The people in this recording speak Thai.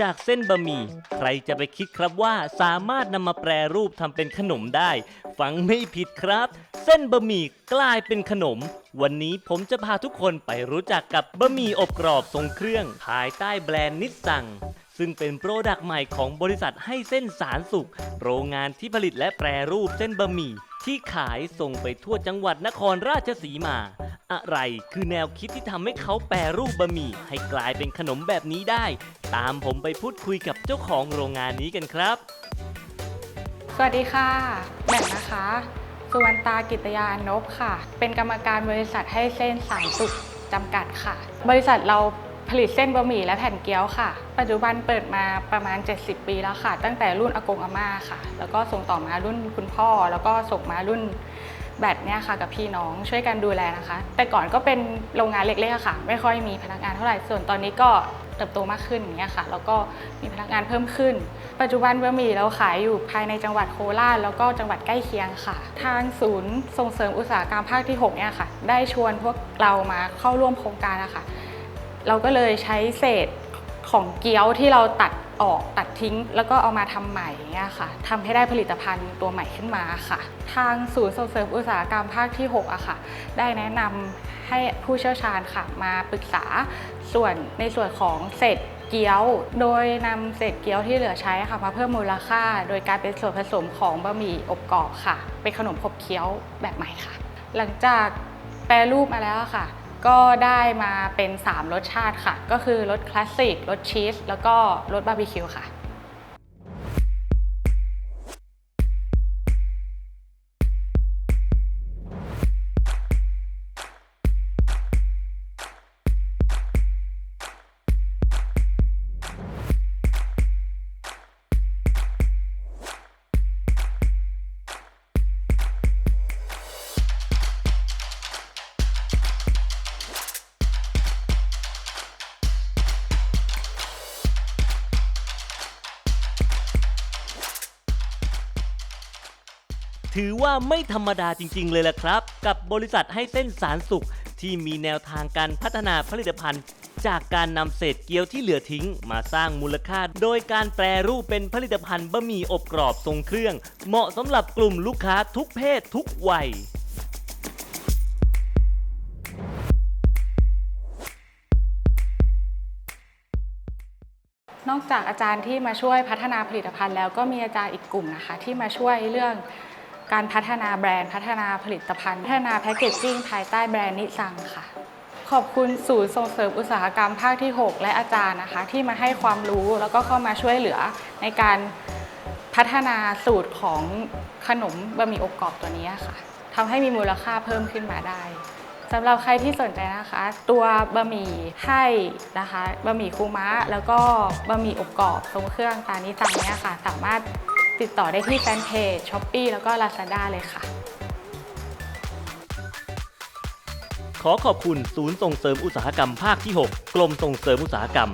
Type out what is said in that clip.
จากเส้นบะหมี่ใครจะไปคิดครับว่าสามารถนำมาแปรรูปทำเป็นขนมได้ ฟังไม่ผิดครับ เส้นบะหมี่กลายเป็นขนม วันนี้ผมจะพาทุกคนไปรู้จักกับบะหมี่อบกรอบทรงเครื่อง ภายใต้แบรนด์นิสสังซึ่งเป็นโปรดักต์ใหม่ของบริษัทให้เส้นสารสุข โรงงานที่ผลิตและแปรรูปเส้นบะหมี่ที่ขายส่งไปทั่วจังหวัดนครราชสีมา อะไรคือแนวคิดที่ทำให้เขาแปรรูปบะหมี่ให้กลายเป็นขนมแบบนี้ได้ ตามผมไปพูดคุยกับเจ้าของโรงงานนี้กันครับ สวัสดีค่ะแหม่มนะคะ สุวรรณตากิตยานพค่ะ เป็นกรรมการบริษัทให้เส้นสายสุขจำกัดค่ะ บริษัทเราผลิตเส้นบะหมี่และแผ่นเกี๊ยวค่ะ ปัจจุบันเปิดมาประมาณ 70 ปีแล้วค่ะ ตั้งแต่รุ่นอากงอาม่าค่ะ แล้วก็ส่งต่อมารุ่นคุณพ่อ แล้วก็ส่งมารุ่น แบตเนี่ยค่ะกับพี่น้องช่วยกันดูแลนะคะ แต่ก่อนก็เป็นโรงงานเล็กๆค่ะ ไม่ค่อยมีพนักงานเท่าไหร่ส่วนตอนนี้ก็เติบโตมากขึ้นอย่างเงี้ยค่ะแล้วก็มีพนักงานเพิ่มขึ้น ปัจจุบันบะหมี่เราขายอยู่ภายในจังหวัดโคราชแล้วก็จังหวัดใกล้เคียงค่ะ ทางศูนย์ส่งเสริมอุตสาหกรรมภาคที่6เนี่ยค่ะ ได้ชวนพวกเรามาเข้าร่วมโครงการนะคะเราก็เลยใช้เศษของเกี๊ยวที่เราตัด ออกตัดทิ้ง แล้วก็เอามาทำใหม่เงี้ยค่ะทำให้ได้ผลิตภัณฑ์ตัวใหม่ขึ้นมาค่ะ ทางศูนย์ส่งเสริมอุตสาหกรรมภาคที่6อะค่ะ ได้แนะนำให้ผู้เชี่ยวชาญค่ะมาปรึกษาส่วนในส่วนของเศษเกี๊ยว โดยนำเศษเกี๊ยวที่เหลือใช้ค่ะมาเพิ่มมูลค่า โดยการเป็นส่วนผสมของบะหมี่อบกรอบค่ะ เป็นขนมขบเคี้ยวแบบใหม่ค่ะ หลังจากแปรรูปมาแล้วค่ะ ก็ได้มาเป็น 3 รสชาติค่ะ ก็คือรสคลาสสิกรสชีสแล้วก็รสบาร์บีคิวค่ะ ถือว่าไม่ธรรมดาจริง ๆ เลยล่ะครับ กับบริษัทให้เส้นสารสุขที่มีแนวทางการพัฒนาผลิตภัณฑ์ จากการนำเศษเกี๊ยวที่เหลือทิ้ง มาสร้างมูลค่า โดยการแปรรูปเป็นผลิตภัณฑ์บะหมี่อบกรอบทรงเครื่อง เหมาะสำหรับกลุ่มลูกค้าทุกเพศทุกวัยนอกจากอาจารย์ที่มาช่วยพัฒนาผลิตภัณฑ์แล้วก็มีอาจารย์อีกกลุ่มนะคะ ที่มาช่วยเรื่อง การพัฒนาแบรนด์ พัฒนาผลิตภัณฑ์ พัฒนาแพคเกจจิ้งภายใต้แบรนด์นิสังค่ะ ขอบคุณศูนย์ส่งเสริมอุตสาหกรรมภาคที่ 6 และอาจารย์นะคะ ที่มาให้ความรู้แล้วก็เข้ามาช่วยเหลือในการพัฒนาสูตรของขนมบะหมี่อบกรอบตัวนี้ค่ะทำให้มีมูลค่าเพิ่มขึ้นมาได้สำหรับใครที่สนใจนะคะ ตัวบะหมี่ให้นะคะบะหมี่คูมะแล้วก็บะหมี่อบกรอบทรงเครื่องตานิจังเนี่ยค่ะ สามารถ ติดต่อได้ที่แฟนเพจช้อปปีแล้วก็ Lazada เลยค่ะ ขอขอบคุณศูนย์ส่งเสริมอุตสาหกรรมภาคที่ 6 กรมส่งเสริมอุตสาหกรรม